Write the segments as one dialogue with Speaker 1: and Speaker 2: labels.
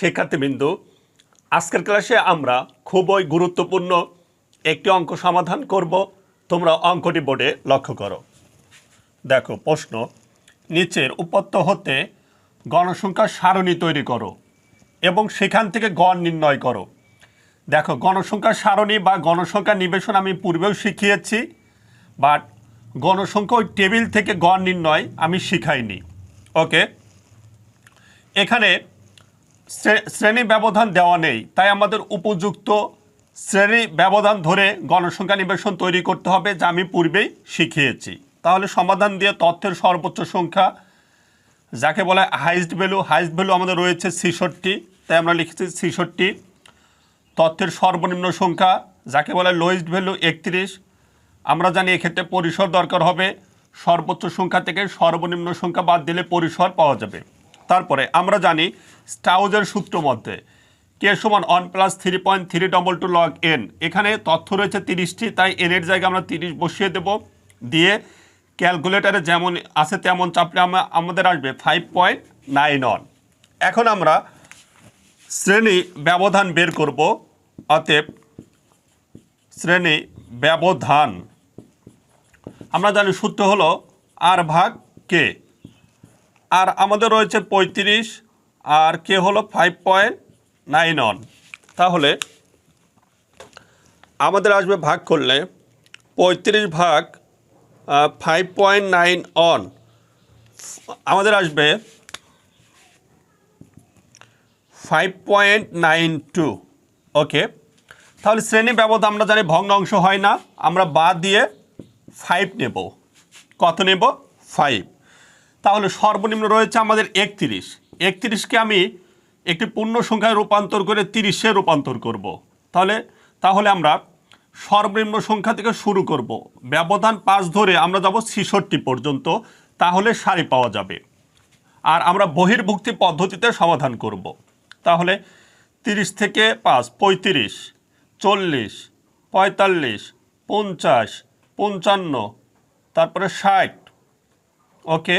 Speaker 1: শিক্ষার্থীবৃন্দ, আজকের ক্লাসে আমরা খুবই গুরুত্বপূর্ণ একটি অঙ্ক সমাধান করব। তোমরা অঙ্কটি বোর্ডে লক্ষ্য করো। দেখো, প্রশ্ন, নিচের উপত্য হতে গণসংখ্যার সারণী তৈরি করো এবং সেখান থেকে গড় নির্ণয় করো। দেখো গণসংখ্যার সারণী বা গণসংখ্যা নিবেশন আমি পূর্বেও শিখিয়েছি, বাট গণসংখ্যা ওই টেবিল থেকে গড় নির্ণয় আমি শিখাইনি। ওকে? এখানে শ্রেণি ব্যবধান দেওয়া নেই। তাই আমাদের উপযুক্ত শ্রেণি ব্যবধান ধরে গণসংখ্যা নিবেশন তৈরি করতে হবে, যা আমি পূর্বেই শিখিয়েছি। তাহলে সমাধান দিয়ে তথ্যের সর্বোচ্চ সংখ্যা, যাকে বলা হয় হাইস্ট ভ্যালু হাইস্ট ভ্যালু আমাদের রয়েছে ছিষট্টি, তাই আমরা লিখেছি ছিষট্টি। তথ্যের সর্বনিম্ন সংখ্যা, যাকে বলে লোয়েস্ট ভ্যালু একত্রিশ। আমরা জানি এক্ষেত্রে পরিসর দরকার হবে, সর্বোচ্চ সংখ্যা থেকে সর্বনিম্ন সংখ্যা বাদ দিলে পরিসর পাওয়া যাবে। তারপরে আমরা জানি স্টাউজের সূত্র মধ্যে কে সমান one plus three point three double two log n এখানে তথ্য রয়েছে তিরিশটি, তাই এনের জায়গায় আমরা তিরিশ বসিয়ে দেব। দিয়ে ক্যালকুলেটারে যেমন আছে তেমন চাপলে আমাদের আসবে ফাইভ পয়েন্ট নাইন ওয়ান এখন আমরা শ্রেণি ব্যবধান বের করব। অতএব শ্রেণি ব্যবধান। আমরা জানি সূত্র হলো আর ভাগ কে আর আমাদের রয়েছে পঁয়ত্রিশ, আর কে হলো ফাইভ পয়েন্ট নাইন অন তাহলে আমাদের আসবে ভাগ করলে পঁয়ত্রিশ ভাগ ফাইভ পয়েন্ট নাইন অন আমাদের আসবে five point nine two okay, তাহলে শ্রেণি ব্যবধান আমরা জানি ভগ্নাংশ হয় না, আমরা বাদ দিয়ে ফাইভ নেব। কত নেব? ফাইভ তাহলে সর্বনিম্ন রয়েছে আমাদের একত্রিশ একত্রিশকে আমি একটি পূর্ণ সংখ্যায় রূপান্তর করে তিরিশে রূপান্তর করব। তাহলে তাহলে আমরা সর্বনিম্ন সংখ্যা থেকে শুরু করব। ব্যবধান পাঁচ ধরে আমরা যাব ছিষট্টি পর্যন্ত, তাহলে সারি পাওয়া যাবে আর আমরা বহির্ভুক্তি পদ্ধতিতে সমাধান করব। তাহলে তিরিশ থেকে পাঁচ, পঁয়ত্রিশ, চল্লিশ, পঁয়তাল্লিশ, পঞ্চাশ, পঞ্চান্ন, তারপরে ষাট ওকে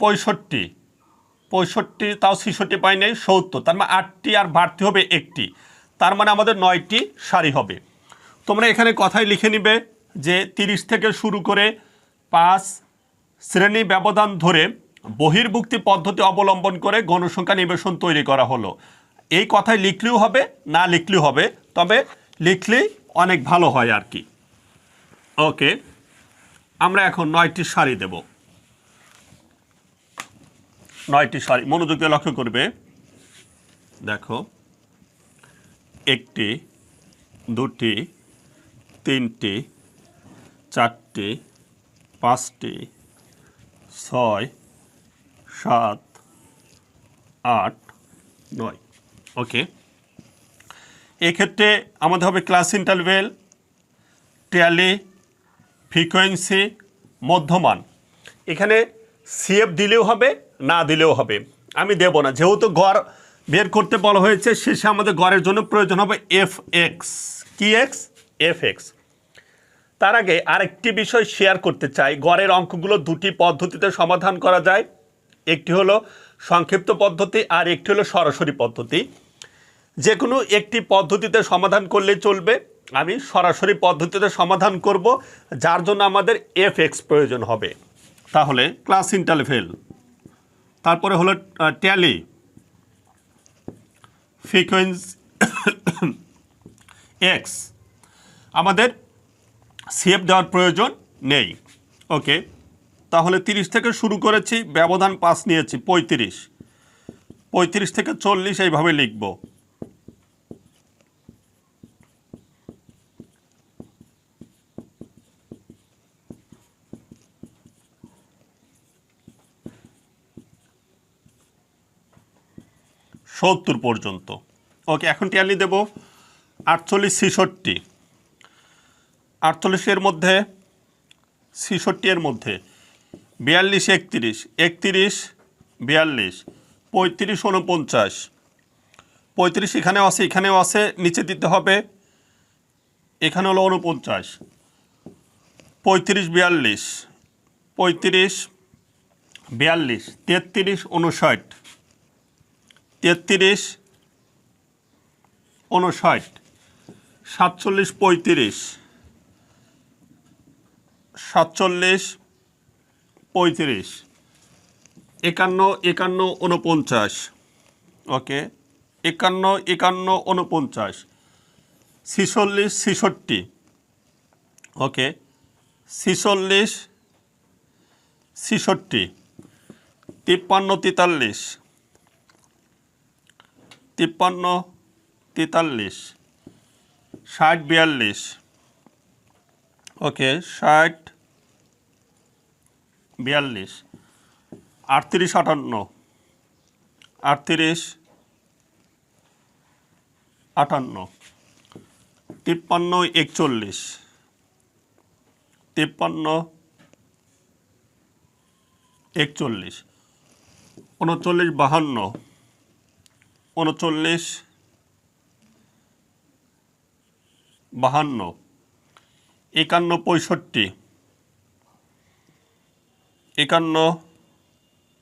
Speaker 1: পঁয়ষট্টি। পঁয়ষট্টি, তাও ছেষট্টি পাই নেই, সত্তর। তার মানে আটটি আর বাড়তি হবে একটি। তার মানে আমাদের নয়টি সারি হবে। তোমরা এখানে কথাই লিখে নিবে যে তিরিশ থেকে শুরু করে পাঁচ শ্রেণি ব্যবধান ধরে বহির্ভুক্তি পদ্ধতি অবলম্বন করে গণসংখ্যা নিবেশন তৈরি করা হলো। এই কথাই লিখলেও হবে, না লিখলেও হবে, তবে লিখলেই অনেক ভালো হয় আর কি। ওকে, আমরা এখন নয়টি সারি দেব। নয়টি সারি। মনোযোগ লক্ষ্য করবে। দেখো, একটি, দুটি, তিনটি, চারটি, পাঁচটি, ছয়, সাত, আট, নয়। ওকে? এক্ষেত্রে আমাদের হবে ক্লাস ইন্টারভেল, ট্যালি, ফ্রিকোয়েন্সি, মধ্যমান। এখানে সিএফ দিলেও হবে, না দিলেও হবে। আমি দেব না। যেহেতু গড় বের করতে বলা হয়েছে, শেষে আমাদের গড়ের জন্য প্রয়োজন হবে এফ এক্স কি এক্স এফ এক্স তার আগে আরেকটি বিষয় শেয়ার করতে চাই। গড়ের অঙ্কগুলো দুটি পদ্ধতিতে সমাধান করা যায়। একটি হলো সংক্ষিপ্ত পদ্ধতি আর একটি হলো সরাসরি পদ্ধতি। যে কোনো একটি পদ্ধতিতে সমাধান করলেই চলবে। আমি সরাসরি পদ্ধতিতে সমাধান করব, যার জন্য আমাদের এফ এক্স প্রয়োজন হবে। তাহলে ক্লাস ইন্টারভেল তারপরে হলো ট্যালি ফ্রিকোয়েন্স এক্স আমাদের সেভ দেওয়ার প্রয়োজন নেই। ওকে তাহলে তিরিশ থেকে শুরু করেছি, ব্যবধান পাস নিয়েছি, পঁয়ত্রিশ। পঁয়ত্রিশ থেকে চল্লিশ এইভাবে লিখব। সত্তর পর্যন্ত। ওকে, এখন ট্যালি দেব আটচল্লিশ ছেষট্টি। আটচল্লিশের মধ্যে, ছেষট্টি এর মধ্যে, বিয়াল্লিশ একত্রিশ একত্রিশ বিয়াল্লিশ, পঁয়ত্রিশ উনপঞ্চাশ পঁয়ত্রিশ এখানেও আছে এখানেও আছে, নিচে দিতে হবে, এখানে হলো উনপঞ্চাশ পঁয়ত্রিশ বিয়াল্লিশ পঁয়ত্রিশ বিয়াল্লিশ, তেত্রিশ উনষাট তেত্রিশ উনষাট সাতচল্লিশ, পঁয়ত্রিশ সাতচল্লিশ, পঁয়ত্রিশ, একান্ন একান্ন উনপঞ্চাশ ওকে, একান্ন একান্ন উনপঞ্চাশ ছিচল্লিশ, ছিষট্টি, ওকে, ছিচল্লিশ, ছিষট্টি, তিপ্পান্ন, তেতাল্লিশ তিপ্পান্ন, তেতাল্লিশ, ষাট, বিয়াল্লিশ। ওকে, ষাট, বিয়াল্লিশ। আটত্রিশ, আটান্ন। আটত্রিশ, আটান্ন। তিপ্পান্ন, একচল্লিশ। তিপ্পান্ন, একচল্লিশ। উনচল্লিশ, বাহান্ন। উনচল্লিশ, বাহান্ন, একান্ন, পঁয়ষট্টি একান্ন,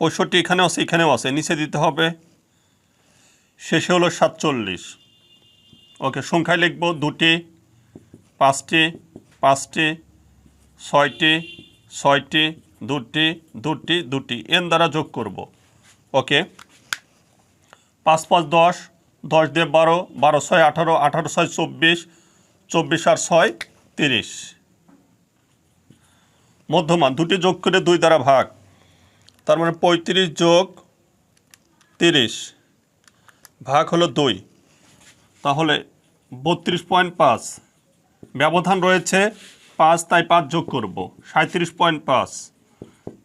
Speaker 1: পঁয়ষট্টি এখানেও আছে এখানেও আছে, নিচে দিতে হবে। শেষে হলো সাতচল্লিশ। ওকে, সংখ্যায় লিখব, দুটি, পাঁচটি পাঁচটি, ছয়টি ছয়টি, দুটি দুটি দুটি, এন দ্বারা যোগ করব। ওকে পাঁচ পাঁচ দশ দশ দিয়ে বারো বারো ছয় আঠারো আঠারো ছয় চব্বিশ চব্বিশ আর ছয় তিরিশ। মধ্যমান, দুটি যোগ করে দুই দ্বারা ভাগ। তার মানে পঁয়ত্রিশ যোগ তিরিশ। ভাগ হলো দুই। তাহলে বত্রিশ পয়েন্ট পাঁচ। ব্যবধান রয়েছে পাঁচ, তাই পাঁচ যোগ করব। সাঁত্রিশ পয়েন্ট পাঁচ,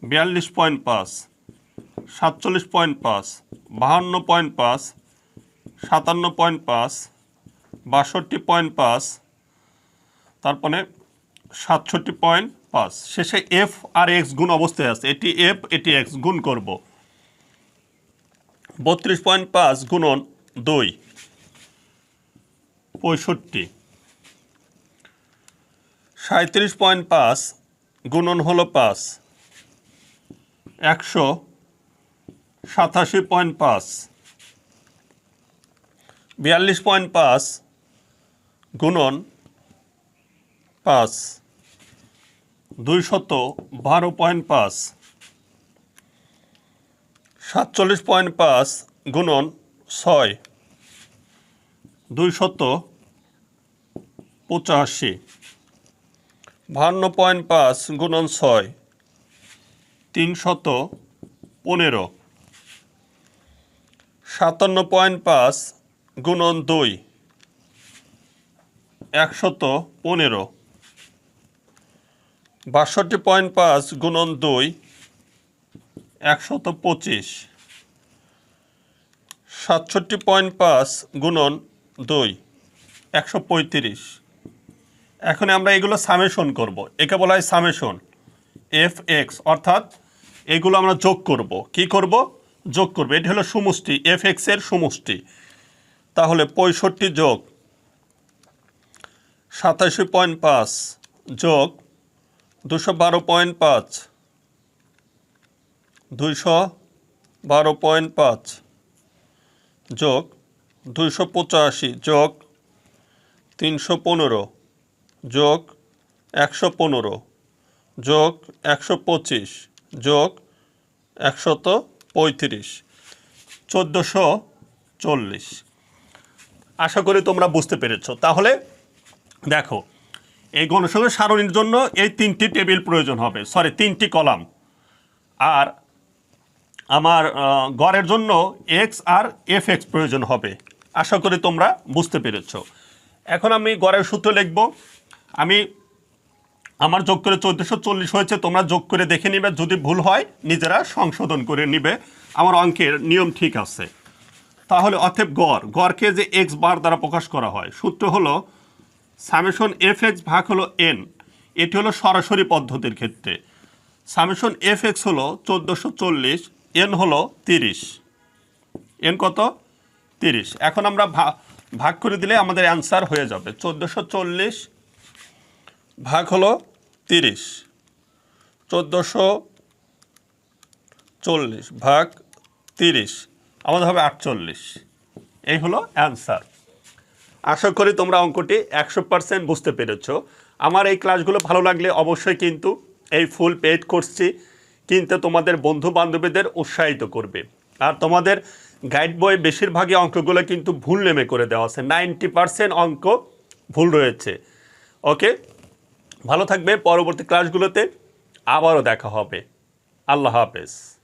Speaker 1: বিয়াল্লিশ পয়েন্ট পাঁচ। সাতচল্লিশ পয়েন্ট পাঁচ, বাহান্ন পয়েন্ট পাঁচ, সাতান্ন পয়েন্ট পাঁচ, বাষট্টি পয়েন্ট পাঁচ, তারপরে সাতষট্টি পয়েন্ট পাঁচ। শেষে এফ আর এক্স গুণ অবস্থায় আছে। এটি এফ এটি এক্স গুণ করব। বত্রিশ পয়েন্ট পাঁচ গুণন দুই, পঁয়ষট্টি। সাঁত্রিশ পয়েন্ট পাঁচ গুণন হলো পাঁচ, একশো সাতাশি পয়েন্ট পাঁচ। বিয়াল্লিশ পয়েন্ট পাঁচ গুণন পাঁচ। দুইশত বারো পয়েন্ট পাঁচ। সাতচল্লিশ পয়েন্ট পাঁচ গুণন ছয়। দুইশত পঁচাশি। বাহান্ন পয়েন্ট পাঁচ গুণন ছয়। তিনশত পনেরো। সাতান্ন পয়েন্ট পাঁচ গুণন দুই, একশত পনেরো। বাষট্টি পয়েন্ট পাঁচ গুণন দুই, একশত পঁচিশ। সাতষট্টি পয়েন্ট পাঁচ গুণন দুই, একশো পঁয়ত্রিশ। এখন আমরা এগুলো সামেশন করব। একে বলা হয় সামেশন, এফ এক্স, অর্থাৎ এগুলো আমরা যোগ করব। কি করব? যোগ করবে। এটি হলো সমষ্টি এফ এক্সের সমষ্টি। তাহলে পঁয়ষট্টি যোগ সাতাশি পয়েন্ট পাঁচ যোগ দুশো বারো পয়েন্ট পাঁচ, দুইশো বারো পয়েন্ট পাঁচ যোগ দুইশো পঁচাশি যোগ তিনশো পনেরো যোগ একশো পনেরো যোগ একশো পঁচিশ যোগ একশত পঁয়ত্রিশ, চোদ্দোশো চল্লিশ। আশা করি তোমরা বুঝতে পেরেছ। তাহলে দেখো, এই গণসংখ্যা সারণীর জন্য এই তিনটি টেবিল প্রয়োজন হবে। সরি তিনটি কলাম। আর আমার গড়ের জন্য এক্স আর এফ এক্স প্রয়োজন হবে। আশা করি তোমরা বুঝতে পেরেছ। এখন আমি গড়ের সূত্র লিখব। আমি আমার যোগ করে চোদ্দোশো চল্লিশ হয়েছে, তোমরা যোগ করে দেখে নিবে। যদি ভুল হয়, নিজেরা সংশোধন করে নিবে। আমার অঙ্কের নিয়ম ঠিক আছে। তাহলে অতএব গড়, গড়কে যে এক্স বার দ্বারা প্রকাশ করা হয়, সূত্র হলো সামেশন এফ এক্স ভাগ হলো এন এটি হলো সরাসরি পদ্ধতির ক্ষেত্রে। সামেশন এফ এক্স হলো চোদ্দোশো চল্লিশ এন হলো তিরিশ। এন কত? তিরিশ। এখন আমরা ভাগ করে দিলে আমাদের অ্যান্সার হয়ে যাবে। চোদ্দোশো চল্লিশ ভাগ হলো তিরিশ। চোদ্দোশো চল্লিশ ভাগ তিরিশ, আমাদের হবে আটচল্লিশ। এই হলো অ্যান্সার। আশা করি তোমরা অঙ্কটি একশো পার্সেন্ট বুঝতে পেরেছ। আমার এই ক্লাসগুলো ভালো লাগলে অবশ্যই কিন্তু এই ফুল পেড করছি কিনতে তোমাদের বন্ধু বান্ধবীদের উৎসাহিত করবে। আর তোমাদের গাইড বই বেশিরভাগই অঙ্কগুলো কিন্তু ভুল নেমে করে দেওয়া আছে। নাইনটি পার্সেন্ট অঙ্ক ভুল রয়েছে। ওকে? ভালো থাকবে। পরবর্তী ক্লাসগুলোতে আবারও দেখা হবে। আল্লাহ হাফেজ।